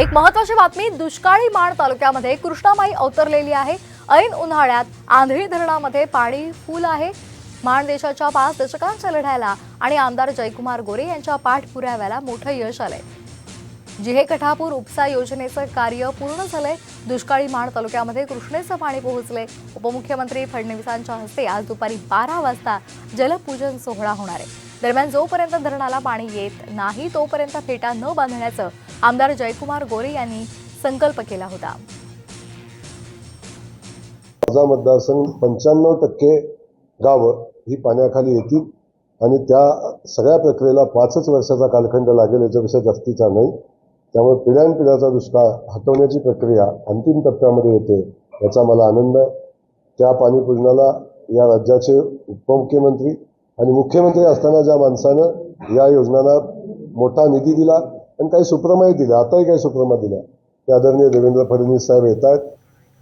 एक महत्वाची बातमी दुष्काळी माण तालुक्यामध्ये कृष्णामाई अवतरलेली आहे. ऐन उन्हाळ्यात आंधळी धरणामध्ये पाणी फुल आहे. माण देशाच्या पाच दशकांच्या लढ्याला आणि आमदार जयकुमार गोरे यांच्या पाठपुराव्याला मोठं यश आलंय. जिहे कठापूर उपसा योजनेचं कार्य पूर्ण झालंय. दुष्काळी माण तालुक्यामध्ये कृष्णेचं पाणी पोहोचले उपमुख्यमंत्री फडणवीसांच्या हस्ते आज दुपारी बारा वाजता जलपूजन सोहळा होणार आहे. दरम्यान जोपर्यंत धरणाला पाणी येत नाही तोपर्यंत फेटा न बांधण्याचं आमदार जयकुमार गोरे यांनी संकल्प केला होता. माझा मतदारसंघ पंच्याण्णव टक्के गावं ही पाण्याखाली येतील आणि त्या सगळ्या प्रक्रियेला पाचच वर्षाचा कालखंड लागेल याच्यापेक्षा जास्तीचा नाही. त्यामुळे पिढ्यानपिढ्याचा दुष्काळ हटवण्याची प्रक्रिया अंतिम टप्प्यामध्ये येते याचा मला आनंद आहे. त्या पाणीपूजनाला या राज्याचे उपमुख्यमंत्री आणि मुख्यमंत्री असताना ज्या माणसानं या योजनांना मोठा निधी दिला आणि काही सुप्रमाही दिल्या आताही काही सुप्रमा दिल्या ते आदरणीय देवेंद्र फडणवीस साहेब येत आहेत.